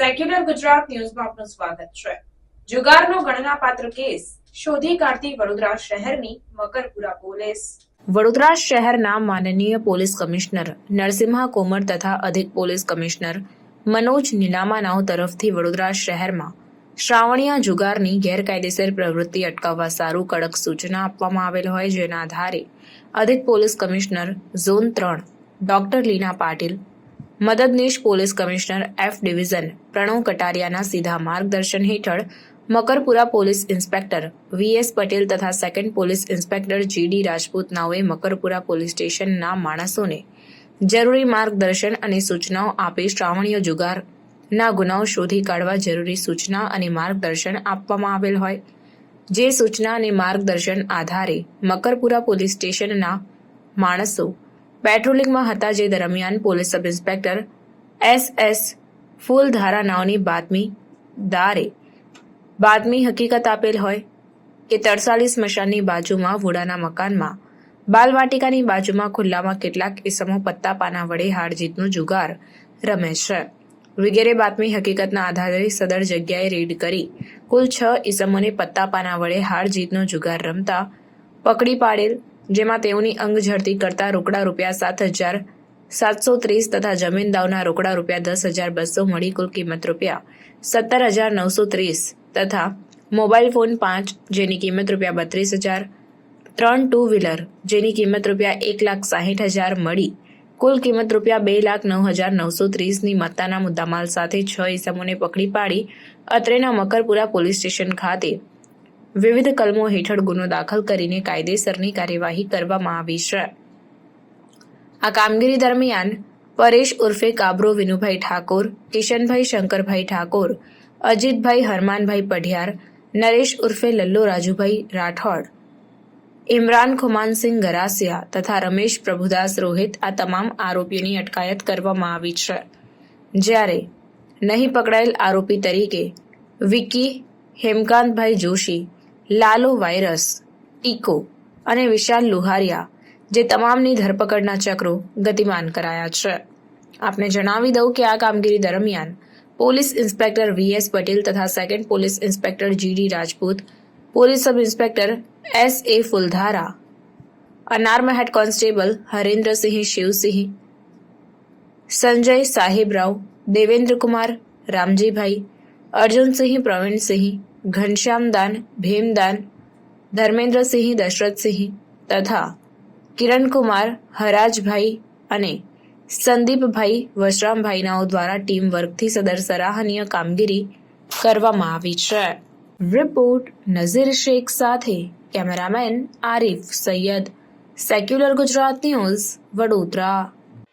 Secular Gujarat ન્યૂઝમાં આપનું સ્વાગત છે. જુગારનો ગણનાપાત્ર કેસ શોધી કાઢતી વડોદરા શહેરની મકરપુરા પોલીસ. વડોદરા શહેરના માનનીય પોલીસ કમિશનર, નરસિંહા કોમર તથા અધિક પોલીસ કમિશનર મનોજ નીલામાનાઓ તરફથી વડોદરા શહેરમાં શ્રાવણીયા જુગારની ગેરકાયદેસર પ્રવૃત્તિ અટકાવવા સારું કડક સૂચના આપવામાં આવેલ હોય જેના આધારે અધિક પોલીસ કમિશનર ઝોન ત્રણ, ડોક્ટર લીના પાટીલ મદદનીશ police commissioner F division Pranav કટારિયાના સીધા માર્ગદર્શન હેઠળ Makarpura police inspector VS Patel તથા second police inspector GD Rajput નાઓએ Makarpura police સ્ટેશનના માણસોને જરૂરી માર્ગદર્શન અને સૂચનાઓ આપી શ્રાવણીય જુગારના ગુનાઓ શોધી કાઢવા જરૂરી સૂચના અને માર્ગદર્શન આપવામાં આવેલ હોય. જે સૂચના અને માર્ગદર્શન આધારે મકરપુરા પોલીસ સ્ટેશનના માણસો પેટ્રોલિંગમાં હતા જે દરમિયાન police sub inspector S S Fuldhara નાવની બાતમી દારે બાતમી હકીકત આપેલ હોય કે તડસાલી સ્મશાનની બાજુમાં વુડાના મકાનમાં, બાલવાટિકાની બાજુમાં ખુલ્લામાં કેટલાક ઇસમો પત્તા પાના વડે હાર જીતનું જુગાર રમે છે. વગેરે બાતમી હકીકતના આધારે સદર જગ્યાએ રેડ કરી કુલ છ ઇસમોને પત્તા પાના વડે હાર જીતનો જુગાર રમતા પકડી પાડેલ જેમાં તેઓની અંગ ઝડતી કરતા રોકડા રૂપિયા સાત હજાર સાતસો ત્રીસ તથા જમીન દાવના રોકડા રૂપિયા દસ હજાર બસો મળી કુલ કિંમત રૂપિયા સત્તર હજાર નવસો ત્રીસ તથા મોબાઈલ ફોન પાંચ, જેની કિંમત રૂપિયા બત્રીસ હજાર, ત્રણ ટુ વ્હીલર, જેની કિંમત રૂપિયા એક લાખ સાહીઠ હજાર મળી કુલ કિંમત રૂપિયા બે લાખ નવ હજાર નવસો ત્રીસની મત્તાના મુદ્દામાલ સાથે છ ઇસમોને પકડી પાડી અત્રેના મકરપુરા પોલીસ સ્ટેશન ખાતે. વિવિધ કલમો હેઠળ ગુનો દાખલ કરીને કાયદેસરની કાર્યવાહી કરવામાં આવી છે. આ કામગીરી દરમિયાન પરેશ ઉર્ફે કાબરો વિનુભાઈ ઠાકોર, કિશનભાઈ શંકરભાઈ ઠાકોર, અજીતભાઈ હરમાનભાઈ પઢિયાર, નરેશ ઉર્ફે લલ્લો રાજુભાઈ રાઠોડ, ઇમરાન ખુમાનસિંહ ગરાસિયા તથા રમેશ પ્રભુદાસ રોહિત આ તમામ આરોપીઓની અટકાયત કરવામાં આવી છે. જ્યારે નહીં પકડાયેલ આરોપી તરીકે વિકી હેમકાંતભાઈ જોશી લાલો વાયરસ, ટીકો અને વિશાલ લુહારિયા, જે તમામની ધરપકડના ચક્રો ગતિમાન કરાયા છે. આપને જણાવી દઉં કે આ કામગીરી દરમિયાન પોલીસ ઇન્સ્પેક્ટર વીએસ પટેલ તથા second police inspector GD Rajput, police sub inspector S A Fuldhara, unarmed head constable Harendrasinh Shivsinh, Sanjay Sahebrao, Devendrakumar Ramjibhai, Arjunsinh Pravinsinh Ghanshyamdan Bhimdan Dharmendrasinh Dashrathsinh તથા કિરણકુમાર હરાજભાઈ અને સંદીપભાઈ વશરામભાઈનાઓ દ્વારા ટીમ વર્કથી સદર સરાહનીય કામગીરી કરવામાં આવી છે. રિપોર્ટ નઝીર શેખ સાથે cameraman Arif Sayyed secular Gujarat news Vadodara